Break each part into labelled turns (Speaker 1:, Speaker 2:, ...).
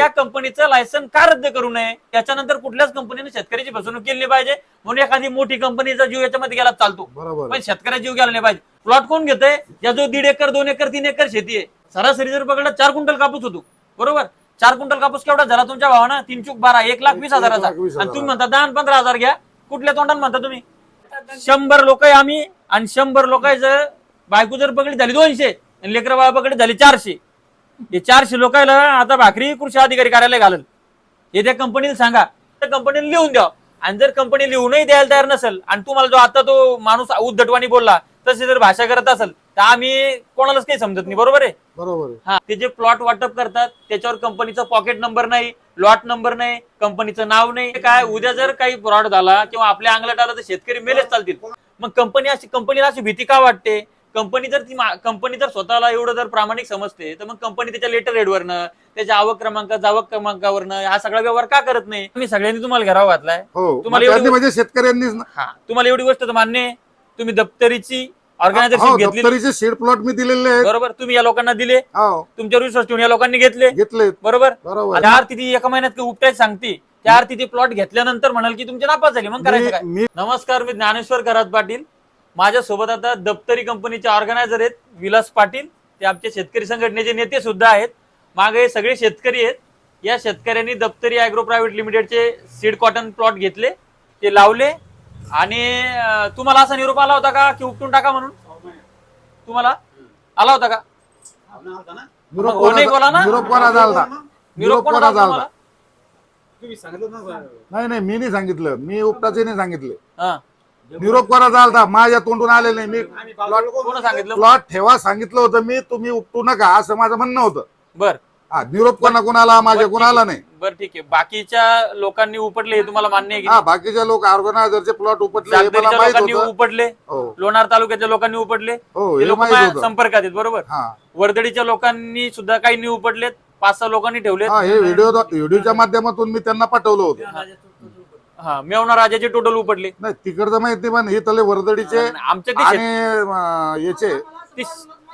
Speaker 1: त्या कंपनीचं लायसन का रद्द करू नये? त्याच्यानंतर कुठल्याच कंपनीने शेतकऱ्याची फसवणूक केली पाहिजे. म्हणून एखादी मोठी कंपनीचा जीव याच्यामध्ये गेला चालतो.
Speaker 2: बरोबर.
Speaker 1: पण शेतकऱ्याचा जीव गेला नाही पाहिजे. प्लॉट कोण घेतोय? या जो दीड एकर दोन एकर तीन एकर शेती आहे. सरासरी जर पकडलं चार क्विंटल कापूस होतो. बरोबर? चार क्विंटल कापूस केवढा? झाला तुमच्या भावानं तीन चूक बारा एक लाख वीस हजाराचा.
Speaker 2: एक लाख वीस
Speaker 1: आणि तुम्ही. म्हणता दहा आणि पंधरा हजार घ्या. कुठल्या तोंडाने म्हणता तुम्ही? शंभर लोक आहे आम्ही आणि शंभर लोकांचं बायको जर पकडली झाली दोनशे. आणि लेकर बाळा पकडली झाली चारशे. हे चारशे लोकांना आता भाकरी कृषी अधिकारी कार्यालय घालल. हे त्या कंपनीला सांगा. त्या कंपनीला लिहून द्या. आणि जर कंपनी लिहूनही द्यायला तयार नसेल आणि तुम्हाला जो आता तो माणूस उद्धटवाणी बोलला तशी जर भाषा करत असेल तर आम्ही कोणालाच काही समजत नाही. बरोबर आहे?
Speaker 2: बरोबर
Speaker 1: हा ते जे प्लॉट वाटप करतात त्याच्यावर कंपनीचा पॉकेट नंबर नाही लॉट नंबर नाही कंपनीचं नाव नाही. काय उद्या जर काही फ्रॉड झाला किंवा आपल्या अंगलात आला तर शेतकरी मेलेच चालतील. मग कंपनी अशी कंपनीला अशी भीती का वाटते? कंपनी जर ती कंपनी जर स्वतःला एवढं जर प्रामाणिक समजते तर मग कंपनी त्याच्या लेटर हेडवरनं त्याच्या आवक क्रमांक जावक क्रमांकावरनं हा सगळा व्यवहार का करत नाही? मी सगळ्यांनी तुम्हाला घरावा घातलाय
Speaker 2: हो
Speaker 1: तुम्हाला एवढी
Speaker 2: म्हणजे शेतकऱ्यांनीच ना-
Speaker 1: हा तुम्हाला एवढी गोष्ट तर मान्य आहे. तुम्ही दप्तरीची
Speaker 2: हो
Speaker 1: ऑर्गनायझेशन घेतली.
Speaker 2: दप्तरीचे सीड प्लॉट मी दिलेले आहेत.
Speaker 1: बरोबर तुम्ही या लोकांना दिले.
Speaker 2: हो.
Speaker 1: तुमच्यावर विश्वास ठेवून या लोकांनी घेतले.
Speaker 2: घेतलेत
Speaker 1: बरोबर?
Speaker 2: बरोबर.
Speaker 1: त्या अर्थी ती एका महिन्यात काही उपटायच सांगते. त्या अर्थी ती प्लॉट घेतल्यानंतर म्हणाल की तुमचे नापास झाले. मग करायचं काय?
Speaker 2: मी-
Speaker 1: नमस्कार मी ज्ञानेश्वर खरात पाटील. माझ्या सोबत आता दप्तरी कंपनीचे ऑर्गनायझर आहेत विलास पाटील. ते आमचे शेतकरी संघटनेचे नेते सुद्धा आहेत. मागे हे सगळे शेतकरी आहेत. या शेतकऱ्यांनी दप्तरी अॅग्रो प्रायव्हेट लिमिटेडचे सीड कॉटन प्लॉट घेतले ते लावले. आणि तुम्हाला असा निरोप आला होता का की उपटून टाका म्हणून? तुम्हाला? आला होता का? बोला ना.
Speaker 2: निरोप कोणाचा
Speaker 1: निरोप कोणाचा आला तुम्हाला?
Speaker 2: नाही नाही मी नाही सांगितलं. मी उपटाचे नाही सांगितले.
Speaker 1: हा.
Speaker 2: निरोप कोणाचा आलता माझ्या तोंडून आले नाही. मी
Speaker 1: कोण सांगितलं?
Speaker 2: प्लॉट ठेवा सांगितलं होतं मी. तुम्ही उपटू नका. असं माझं म्हणणं होतं.
Speaker 1: बर.
Speaker 2: हा निरोप कोणा कोणाला माझ्या कोणाला नाही.
Speaker 1: बर ठीक आहे. बाकीच्या लोकांनी उपटले हे तुम्हाला मान्य आहे की
Speaker 2: हा बाकीच्या लोक ऑर्गनायझरचे प्लॉट उपटले हे मला
Speaker 1: जागदरीच्या
Speaker 2: माहीत
Speaker 1: लोकांनी
Speaker 2: होतं.
Speaker 1: उपटले?
Speaker 2: हो.
Speaker 1: लोणार तालुक्याच्या लोकांनी उपटले?
Speaker 2: हो
Speaker 1: ते
Speaker 2: हे
Speaker 1: लोक
Speaker 2: माहीत
Speaker 1: माझ्या
Speaker 2: होतं.
Speaker 1: संपर्कात आहेत बरोबर?
Speaker 2: हा.
Speaker 1: वर्दळीच्या लोकांनी सुद्धा काही उपटलेत. पाच सहा लोकांनी ठेवलेत.
Speaker 2: हा हे व्हिडिओ व्हिडिओच्या माध्यमातूम मी त्यांना पाठवलं होतं.
Speaker 1: हा मेवना राजाचे टोटल उपटले.
Speaker 2: नाही तिकडचं माहीत पण हे तले वर्दडीचे
Speaker 1: आमचे ते
Speaker 2: आणि
Speaker 1: शेत-
Speaker 2: अं, याचे.
Speaker 1: ते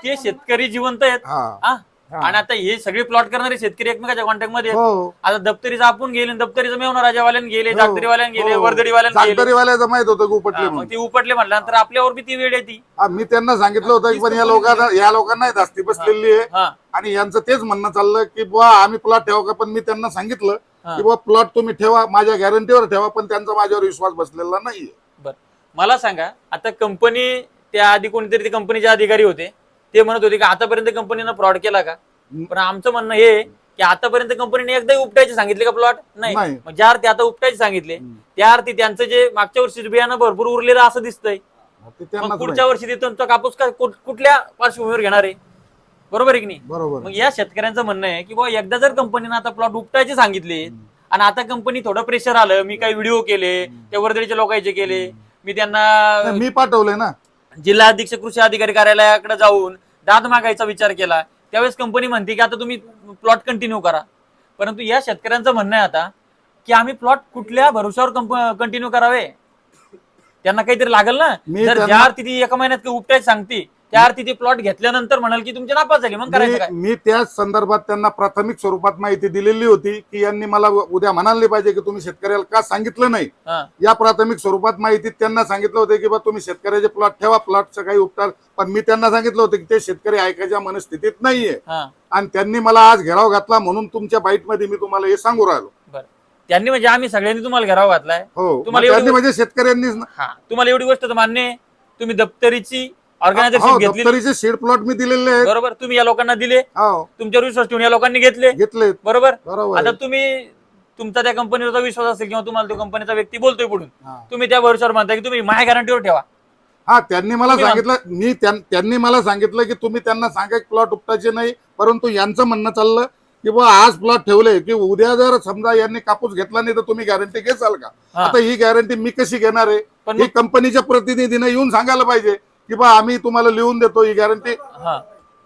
Speaker 1: ते शेतकरी जिवंत आहेत.
Speaker 2: हा.
Speaker 1: हा?
Speaker 2: हा.
Speaker 1: आणि आता हे सगळे प्लॉट करणारे शेतकरी एकमेकाच्या कॉन्टॅक्टमध्ये आहेत.
Speaker 2: हो.
Speaker 1: आता दप्तरीचं आपण गेले दप्तरीचं मेवना राजावाल्यान गेले
Speaker 2: हो.
Speaker 1: जागदरीवाल्यान गेले
Speaker 2: हो.
Speaker 1: गेले.
Speaker 2: जागदरीवाल्याचं माहीत होतं की उपटले म्हणून
Speaker 1: मग ते उपटले म्हटल्यानंतर आपल्यावर बी ती वेळ येते.
Speaker 2: हा, मी त्यांना सांगितलं होतं की पण या लोकांना या लोकांना धास्ती बसलेली आहे.
Speaker 1: हा.
Speaker 2: आणि यांचं तेच म्हणणं चाललं की बुवा आम्ही प्लॉट ठेवा का? पण मी त्यांना सांगितलं की बुवा प्लॉट तुम्ही ठेवा माझ्या गॅरंटीवर ठेवा पण त्यांचा माझ्यावर विश्वास बसलेला नाहीये.
Speaker 1: बर. मला सांगा आता कंपनी त्या आधी कोणीतरी कंपनीचे अधिकारी होते ते म्हणत होते की आतापर्यंत कंपनीनं फ्रॉड केला का? पण आमचं म्हणणं हे की आतापर्यंत कंपनीने एकदाही उपटायचे सांगितले का प्लॉट? नाही. ज्या अर्थी आता उपटायचे सांगितले त्या अर्थी त्यांचं जे मागच्या वर्षी बियाणं भरपूर उरलेलं असं दिसतंय. पुढच्या. वर्षी ते तुमचा कापूस का कुठ- कुठल्या पार्श्वभूमीवर घेणार आहे? बरोबर आहे की नाही?
Speaker 2: बरोबर.
Speaker 1: मग या शेतकऱ्यांचं म्हणणं आहे की बाबा एकदा जर कंपनीनं आता प्लॉट उपटायचे सांगितले आणि आता कंपनी थोडं प्रेशर आलं मी काही व्हिडिओ केले त्या वर्दळीच्या लोकांचे केले मी त्यांना
Speaker 2: मी पाठवलंय ना.
Speaker 1: जिल्हा अधीक्षक कृषी अधिकारी कार्यालयाकडे जाऊन दाद मागायचा विचार केला. त्यावेळेस कंपनी म्हणते की आता तुम्ही प्लॉट कंटिन्यू करा. परंतु या शेतकऱ्यांचं म्हणणं आहे आता की आम्ही प्लॉट कुठल्या भरोशावर कंटिन्यू करावे? त्यांना काहीतरी लागल ना?
Speaker 2: मी
Speaker 1: जर
Speaker 2: त्यांना-
Speaker 1: ज्या अर्थी ती एका महिन्यात उपटायच सांगते त्या अर्थी ती प्लॉट घेतल्यानंतर म्हणाल की तुमचे नापास झाले मग करायचं काय?
Speaker 2: मी मी त्याच संदर्भात त्यांना प्राथमिक स्वरूपात माहिती दिलेली होती की यांनी मला उद्या म्हणाले पाहिजे की तुम्ही शेतकऱ्याला का सांगितलं नाही.
Speaker 1: हा.
Speaker 2: या प्राथमिक स्वरूपात माहितीत त्यांना सांगितलं होतं की बा तुम्ही शेतकऱ्याचे प्लॉट ठेवा प्लॉटचं काही उपचार पण मी त्यांना सांगितलं होतं की ते शेतकरी ऐकायच्या मनस्थितीत नाहीये.
Speaker 1: हा.
Speaker 2: आणि त्यांनी मला आज घेराव घातला म्हणून तुमच्या बाईटमध्ये मी तुम्हाला हे सांगू राहिलो.
Speaker 1: बरं. त्यांनी म्हणजे आम्ही सगळ्यांनी तुम्हाला घराव घातलाय.
Speaker 2: हो. मग
Speaker 1: तुम्हाला एवढी-
Speaker 2: त्यांनी म्हणजे शेतकऱ्यांनीच ना-
Speaker 1: हा. तुम्हाला एवढी गोष्ट तर मान्य आहे. तुम्ही दप्तरीची ऑर्गनायझेशन घेतली
Speaker 2: दप्तरीचे सीड प्लॉट मी दिलेले आहेत.
Speaker 1: बरोबर तुम्ही या लोकांना दिले.
Speaker 2: हो.
Speaker 1: तुमच्यावर विश्वास ठेवून या लोकांनी घेतले.
Speaker 2: घेतलेत.
Speaker 1: बरोबर?
Speaker 2: बरोबर.
Speaker 1: आता. तुम्ही तुमचा त्या कंपनीवरचा विश्वास असेल किंवा तुम्हाला तो कंपनीचा व्यक्ती बोलतोय पुढून
Speaker 2: हा.
Speaker 1: तुम्ही त्या भरोशावर म्हणता की तुम्ही माझ्या गॅरंटीवर ठेवा.
Speaker 2: हा त्यांनी मला
Speaker 1: तुम्ही
Speaker 2: सांगितलं मी त्यां- त्यांनी मला सांगितलं की तुम्ही त्यांना सांगा प्लॉट उपटायचे नाही परंतु यांचं म्हणणं चाललं की बा आज प्लॉट ठेवले की उद्या जर समजा यांनी कापूस घेतला नाही तर तुम्ही गॅरंटी घेसाल का?
Speaker 1: हा.
Speaker 2: आता ही गॅरंटी मी कशी घेणार आहे?
Speaker 1: पण
Speaker 2: ही कंपनीच्या प्रतिनिधीने येऊन सांगायला पाहिजे. की बा आम्ही तुम्हाला लिहून देतो ही गॅरंटी
Speaker 1: हा.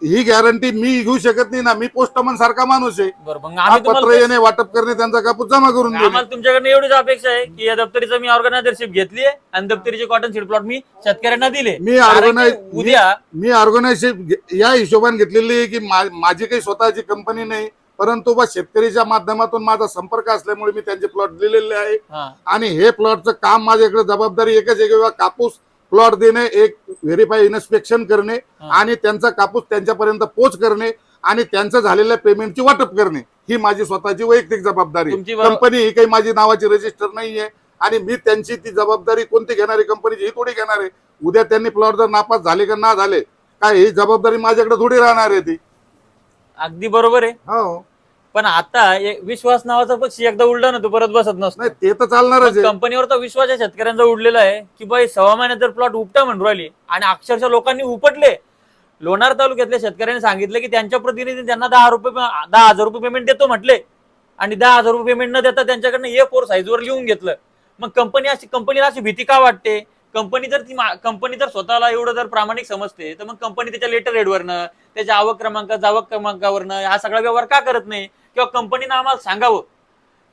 Speaker 2: ही गॅरंटी मी घेऊ शकत नाही ना मी पोस्टमन सारखा माणूस आहे.
Speaker 1: बरोबर मग
Speaker 2: हा
Speaker 1: आम्ही
Speaker 2: पत्र
Speaker 1: तुम्हाला
Speaker 2: येणे वाटप करणे त्यांचा कापूस जमा करून देणे.
Speaker 1: आम्हाला तुमच्याकडनं एवढीच अपेक्षा आहे की या दप्तरीचं मी ऑर्गनायझरशिप घेतली आहे आणि दप्तरीचे कॉटन सीड प्लॉट मी शेतकऱ्यांना दिले
Speaker 2: मी
Speaker 1: कारण की उद्या
Speaker 2: मी ऑर्गनायझेशन या हिशोबाने घेतलेली आहे की मा- माझी काही स्वतःची कंपनी नाही परंतु बा शेतकरीच्या माध्यमातून माझा संपर्क असल्यामुळे मी त्यांचे प्लॉट दिलेले आहे.
Speaker 1: हा.
Speaker 2: आणि हे प्लॉटचं काम माझ्याकडे जबाबदारी एकच आहे की बा कापूस प्लॉट देणे एक व्हेरीफाय इन्स्पेक्शन करणे. आणि त्यांचा कापूस त्यांच्यापर्यंत पोच करणे आणि त्यांचं झालेल्या पेमेंटची वाटप करणे. ही माझी स्वतःची वैयक्तिक जबाबदारी. कंपनी ही काही माझी नावाची रजिस्टर नाहीये आणि मी त्यांची ती जबाबदारी कोणती घेणार कंपनीची ही थोडी घेणार. आहे उद्या त्यांनी प्लॉट जर नापास झाले का ना झाले काय ही जबाबदारी माझ्याकडे थोडी राहणार आहे ती.
Speaker 1: अगदी बरोबर आहे.
Speaker 2: हो.
Speaker 1: पण आता विश्वास नावाचा पक्षी एकदा उडला ना तो परत बसत नसतो.
Speaker 2: नाही ते तर चालणारच आहे.
Speaker 1: कंपनीवर तर विश्वास या शेतकऱ्यांचा उडलेला आहे की बाई सव्वा महिन्यात जर प्लॉट उपटा म्हणून राहिली आणि अक्षरशः लोकांनी उपटले. लोणार तालुक्यातल्या शेतकऱ्यांनी सांगितलं की त्यांच्या प्रतिनिधी त्यांना दहा रुपये दहा हजार रुपये पेमेंट देतो म्हटले. आणि दहा हजार रुपये पेमेंट न देता त्यांच्याकडनं ए फोर साईजवर लिहून घेतलं. मग कंपनी अशी कंपनीला अशी भीती का वाटते? कंपनी जर ती कंपनी जर स्वतःला एवढं जर प्रामाणिक समजते तर मग कंपनी त्याच्या लेटर हेडवरनं त्याच्या आवक क्रमांक जावक क्रमांकावरनं हा सगळा व्यवहार का करत नाही? किंवा कंपनीनं आम्हाला सांगावं.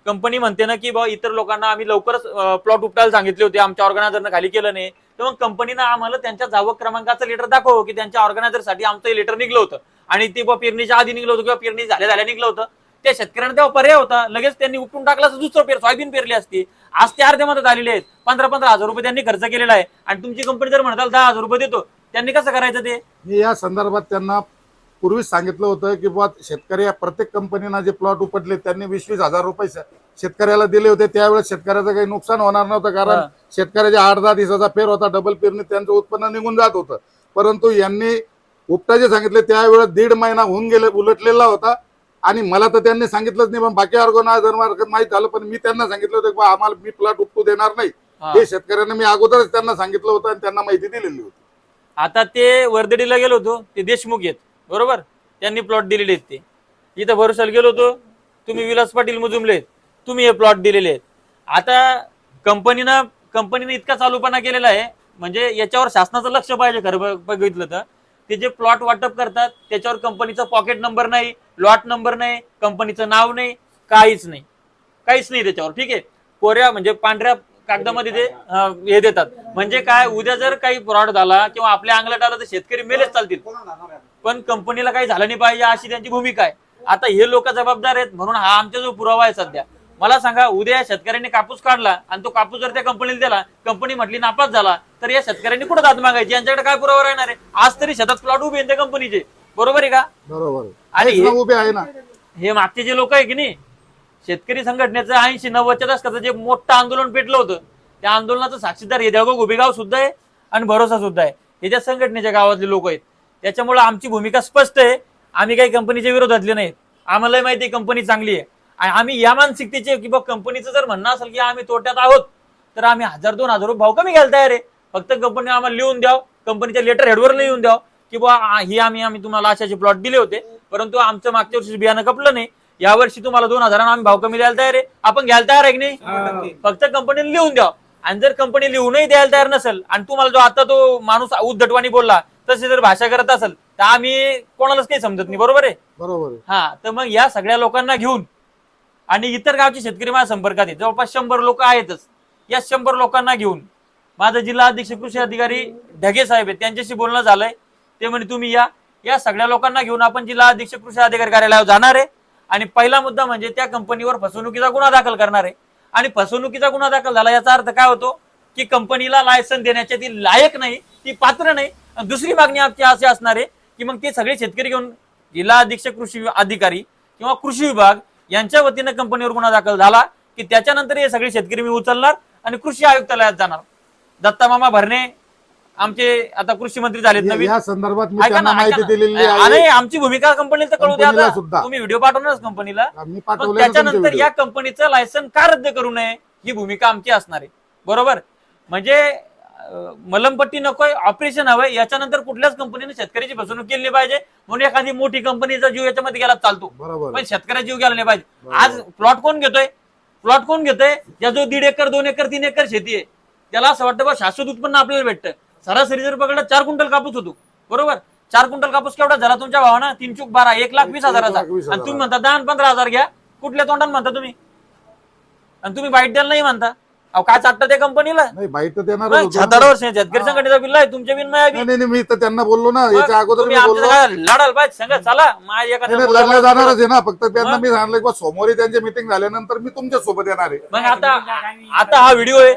Speaker 1: कंपनी म्हणते ना की बाबा इतर लोकांना आम्ही लवकरच प्लॉट उपटायला सांगितले होते. आमच्या ऑर्गनायझरनं खाली केलं नाही. तर मग कंपनीनं आम्हाला त्यांच्या जावक क्रमांकाचं लेटर दाखव की त्यांच्या ऑर्गनायझरसाठी आमचं लेटर निघलं होतं. आणि ते बाबा पेरणीच्या आधी निघलं होतं किंवा पेरणी झाल्या झाल्या निघलं होतं. त्या शेतकऱ्यांना तेव्हा पर्याय होता. लगेच त्यांनी उपटून टाकला असं दुसरं पेर सोयाबीन पेरली असती. आज ते अर्ध्या मदत आलेले आहेत. पंधरा पंधरा हजार रुपये त्यांनी खर्च केलेला आहे. आणि तुमची कंपनी जर म्हणताल दहा हजार रुपये देतो. त्यांनी कसं करायचं ते?
Speaker 2: मी या संदर्भात त्यांना पूर्वीच सांगितलं होतं की बुवा शेतकरी प्रत्येक कंपनीना जे प्लॉट उपटले त्यांनी वीस वीस हजार रुपये शेतकऱ्याला दिले होते. त्यावेळेस शेतकऱ्याचं काही नुकसान होणार नव्हतं कारण. शेतकऱ्याच्या आठ दहा दिवसाचा फेर होता डबल पेरणी त्यांचं उत्पन्न निघून जात होतं. परंतु यांनी उपटाचे सांगितले त्यावेळेस दीड महिना होऊन गेले उलटलेला होता. आणि मला तर त्यांनी सांगितलंच नाही पण बाकी ऑर्गनायझर मार्फत माहीत झालं पण मी त्यांना सांगितलं होतं की आम्हाला मी प्लॉट उपटू देणार नाही.
Speaker 1: हा.
Speaker 2: शेतकऱ्यांना मी अगोदरच त्यांना सांगितलं होतं आणि त्यांना माहिती दिलेली होती.
Speaker 1: आता ते वर्दडीला गेलो होतो ते देशमुख आहेत बरोबर? त्यांनी प्लॉट दिलेले आहेत ते. इथं भरोशाला गेलो होतो. तुम्ही विलास पाटील मुजुमले आहेत. तुम्ही हे प्लॉट दिलेले आहेत. आता कंपनीनं कंपनीने इतका चालूपणा केलेला आहे. म्हणजे याच्यावर शासनाचं लक्ष पाहिजे खरं बघितलं तर. ते जे प्लॉट वाटप करतात त्याच्यावर कंपनीचा पॉकेट नंबर नाही लॉट नंबर नाही कंपनीचं नाव नाही काहीच नाही. काहीच नाही त्याच्यावर. ठीक आहे? कोऱ्या म्हणजे पांढऱ्या कागदामध्ये ते अं, हे देतात. म्हणजे काय उद्या जर काही फ्रॉड झाला किंवा आपल्या अंगलट आला तर शेतकरी मेलेच चालतील? पण कंपनीला काही झालं नाही पाहिजे अशी त्यांची भूमिका आहे. आता हे लोक जबाबदार आहेत म्हणून हा आमचा जो पुरावा आहे सध्या. मला सांगा उद्या शेतकऱ्यांनी कापूस काढला आणि तो कापूस जर त्या कंपनीला दिला कंपनी म्हटली नापास झाला तर या शेतकऱ्यांनी कुठं दाद मागायची? यांच्याकडे काय पुरावा राहणार आहे? आज तरी शेतात प्लॉट उभे आहेत त्या कंपनीचे. बरोबर आहे का?
Speaker 2: बरोबर.
Speaker 1: आणि हे-
Speaker 2: उभे आहे ना.
Speaker 1: हे मागचे जे लोक आहे की नाही शेतकरी संघटनेचं ऐंशी नव्वदच्या दशकाचं जे मोठं आंदोलन पेटलं होतं त्या आंदोलनाचं साक्षीदार हे देवगाव गोबेगाव सुद्धा आहे आणि भरोसा सुद्धा आहे. हे ज्या संघटनेच्या गावातले लोक आहेत त्याच्यामुळे आमची भूमिका स्पष्ट आहे. आम्ही काही कंपनीच्या विरोधातले नाहीत. आम्हालाही माहिती आहे कंपनी चांगली आहे. आणि आम्ही या मानसिकतेचे की बा कंपनीचं जर म्हणणं असेल की आम्ही तोट्यात आहोत तर आम्ही हजार दोन हजार रुपये भाव कमी घ्यायला तयार आहे. फक्त कंपनी आम्हाला लिहून द्याव कंपनीच्या लेटर हेडवर लिहून द्याव की बा ही आम्ही आम्ही तुम्हाला अशाचे प्लॉट दिले होते परंतु आमचं मागच्या वर्षी बियाणं कपलं नाही. यावर्षी तुम्हाला दोन हजारांना आम्ही भाव कमी द्यायला तयार आहे. आपण घ्यायला तयार आहे की नाही. फक्त कंपनीने लिहून द्या. आणि जर कंपनी लिहूनही द्यायला तयार नसेल आणि तुम्हाला जो आता तो माणूस उद्धटवाणी बोलला तशी जर भाषा करत असेल तर आम्ही कोणालाच काही समजत नाही. बरोबर आहे?
Speaker 2: बरोबर
Speaker 1: हा तर मग या सगळ्या लोकांना घेऊन आणि इतर गावचे शेतकरी माझ्या संपर्कात आहेत. जवळपास शंभर लोक आहेतच. या शंभर लोकांना घेऊन माझं जिल्हा अधीक्षक कृषी अधिकारी ढगे साहेब आहेत. त्यांच्याशी बोलणं झालंय. ते म्हणे तुम्ही या. या सगळ्या लोकांना घेऊन आपण जिल्हा अधीक्षक कृषी अधिकारी कार्यालयावर जाणार आहे. आणि पहिला मुद्दा म्हणजे त्या कंपनीवर फसवणुकीचा गुन्हा दाखल करणार आहे. आणि फसवणुकीचा गुन्हा दाखल झाला याचा अर्थ काय होतो? की कंपनीला लायसन देण्याच्या ती लायक नाही ती पात्र नाही. आणि दुसरी मागणी आमची अशी असणार आहे की मग ते सगळे शेतकरी घेऊन जिल्हा अधीक्षक कृषी अधिकारी किंवा कृषी विभाग यांच्या वतीनं कंपनीवर गुन्हा दाखल झाला की त्याच्यानंतर हे सगळे शेतकरी मी उचलणार आणि कृषी आयुक्तालयात जाणार. दत्ता मामा भरणे आमचे आता कृषी मंत्री झालेत नवीन.
Speaker 2: या संदर्भात मी
Speaker 1: ऐका
Speaker 2: त्यांना
Speaker 1: ना,
Speaker 2: माहिती
Speaker 1: ना.
Speaker 2: दिलेली आहे.
Speaker 1: आणि आमची भूमिका कंपनीला कळू द्या
Speaker 2: कंपनीला
Speaker 1: आता.
Speaker 2: सुद्धा.
Speaker 1: तुम्ही व्हिडिओ पाठवणारच कंपनीला
Speaker 2: मी
Speaker 1: मग
Speaker 2: पाठवले
Speaker 1: त्याच्यानंतर या कंपनीचं लायसन का रद्द करू नये ही भूमिका आमची असणार आहे. बरोबर? म्हणजे अं, मलमपट्टी नकोय ऑपरेशन हवंय. याच्यानंतर कुठल्याच कंपनीने शेतकऱ्याची फसवणूक केली पाहिजे. म्हणून एखादी मोठी कंपनीचा जीव याच्यामध्ये गेला चालतो.
Speaker 2: बरोबर.
Speaker 1: पण शेतकऱ्याचा जीव गेला नाही पाहिजे. आज प्लॉट कोण घेतोय? प्लॉट कोण घेतोय? ज्या जो दीड एकर दोन एकर तीन एकर शेती आहे. त्याला असं वाटतं बा शाश्वत उत्पन्न आपल्याला भेटतं. सरासरी जर पकडलं चार क्विंटल कापूस होतो. बरोबर? चार क्विंटल कापूस केवढा झाला तुमच्या भावानं? तीन चूक बारा एक लाख वीस हजाराचा. आणि तुम्ही. म्हणता दहा आणि पंधरा हजार घ्या. कुठल्या तोंडाने म्हणता तुम्ही? आणि तुम्ही बाईट द्यायला नाही म्हणता? अहो काय चाटतं त्या कंपनीला?
Speaker 2: नाही बाई तर देणारच होतो. ना.
Speaker 1: छाताडावर शेतकरी संघटनेचा बिल आहे तुमच्या बिल नाही
Speaker 2: नाही नाही, नाही, मी तर त्यांना बोललो ना याच्या अगोदर मी बोललो.
Speaker 1: लढाल पाहिजे सांगा चला. माझ्या
Speaker 2: नाही,
Speaker 1: एखाद्या
Speaker 2: नाही,
Speaker 1: मुलाला-
Speaker 2: लढल्या जाणारच आहे ना फक्त त्यांना? मी सांगितलं की सोमवारी त्यांची मिटिंग झाल्यानंतर मी तुमच्यासोबत येणार आहे.
Speaker 1: मग आता आता हा व्हिडिओ आहे.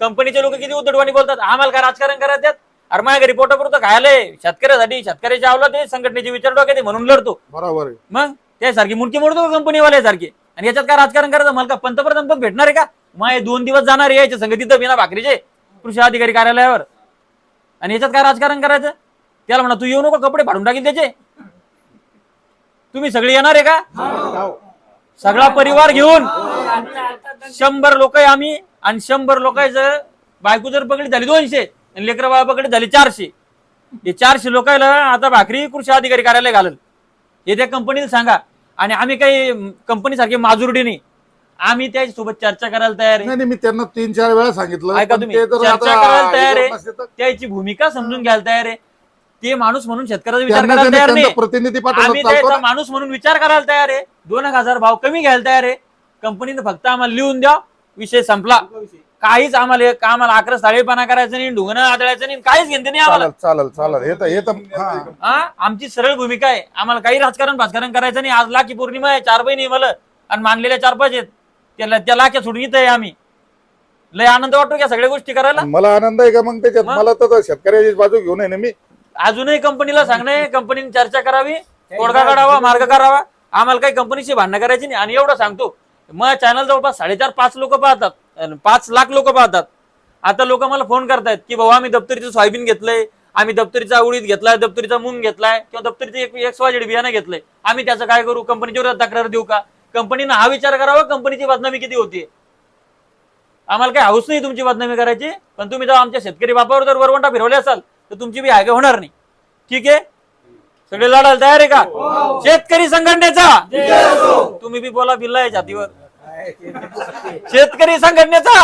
Speaker 1: कंपनीचे लोक किती उद्धटवाणी बोलतात? आम्हाला काय राजकारण करायचं अरे माझ्या घरी पोटापुरतं खायलंय शेतकऱ्यासाठी शेतकऱ्याच्या आवला ते संघटनेचे विचार डोक्यात म्हणून लढतो.
Speaker 2: बरोबर आहे.
Speaker 1: मग? त्यासारखी मुडकी मोडतो कंपनीवाले सारखे आणि याच्यात काय राजकारण करायचं? मला का पंतप्रधान पद भेटणार आहे का? हे दोन दिवस जाणार आहे याच्या संगतीत बिना भाकरीचे. कृषी अधिकारी कार्यालयावर. आणि याच्यात काय राजकारण करायचं? त्याला म्हणा तू येऊ नको कपडे फाडून टाकील त्याचे. तुम्ही सगळे येणार आहे का? सगळा परिवार घेऊन शंभर लोक आम्ही. आणि शंभर लोकांचं बायको जर पकडली झाली दोनशे आणि लेकर बाळा पकडली झाली चारशे. हे चारशे लोकांना आता भाकरी कृषी अधिकारी कार्यालय घालल. हे त्या कंपनीला सांगा. आणि आम्ही काही कंपनी सारखी माजुरडी नाही आम्ही त्याच्यासोबत चर्चा करायला तयार आहे.
Speaker 2: नाही मी त्यांना तीन चार वेळा सांगितलं.
Speaker 1: ऐका तुम्ही. चर्चा करायला तयार आहे. त्याची भूमिका समजून घ्यायला तयार आहे. ते माणूस म्हणून शेतकऱ्याचा विचार करायला तयार नाही.
Speaker 2: प्रतिनिधी
Speaker 1: आम्ही त्याचा. माणूस म्हणून विचार करायला तयार आहे. दोन हजार भाव कमी घ्यायला तयार आहे. कंपनीनं फक्त आम्हाला लिहून द्या. विषय संपला. काहीच आम्हाला आम्हाला अकरा साडेपाना करायचं नाही ढुंगणं आदळायचं नाही काहीच घेणं नाही आम्हाला.
Speaker 2: चालेल चालेल चालेल. हे तर हे तर हा.
Speaker 1: हा? आमची सरळ भूमिका आहे. आम्हाला काही राजकारण भाजकारण करायचं नाही. आज लाखी पौर्णिमा आहे चार बहिणी आहे मला. आणि मानलेल्या चार पाच आहेत. त्याला त्या लाख्या सोडून इथं आहे आम्ही. लय आनंद वाटतो का सगळ्या गोष्टी करायला?
Speaker 2: मला आनंद आहे का मग त्याच्यात? मला तर शेतकऱ्याची बाजू घेऊन आहे ना मी.
Speaker 1: अजूनही कंपनीला सांगणे कंपनीने चर्चा करावी. तोडगा काढावा मार्ग करावा आम्हाला काही कंपनीशी भांडणं करायची नाही. आणि एवढं सांगतो मग चॅनल जवळपास साडेचार पाच लोक पाहतात. पाच लाख लोक पाहतात. आता लोक मला फोन करतायत की भाऊ आम्ही दप्तरीचं सोयाबीन घेतलंय. आम्ही दप्तरीचा उडीद घेतलाय दप्तरीचा मूंग घेतलाय किंवा दप्तरीचं एक एक स्वाजेड बियाणं घेतलंय. आम्ही त्याचं काय करू? कंपनीच्या विरोधात तक्रार देऊ का? कंपनीनं हा विचार करावा कंपनीची बदनामी किती होती? आम्हाला काही हाऊस नाही तुमची बदनामी करायची. पण तुम्ही जर आमच्या शेतकरी बापावर जर वरवंटा फिरवले असाल तर तुमची बी हायगा होणार नाही. ठीक आहे? सगळे लढायला तयार आहे का? शेतकरी संघटनेचा? तुम्ही बी बोला बिल्ला आहे छातीवर शेतकरी संघटनेचा?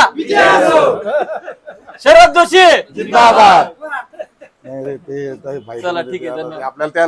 Speaker 1: शरद जोशी.
Speaker 2: जिंदाबाद. नाही रे, ते- ते भाई-
Speaker 1: चला, ठीक आहे, धन्यवाद.
Speaker 2: आपल्याला त्याला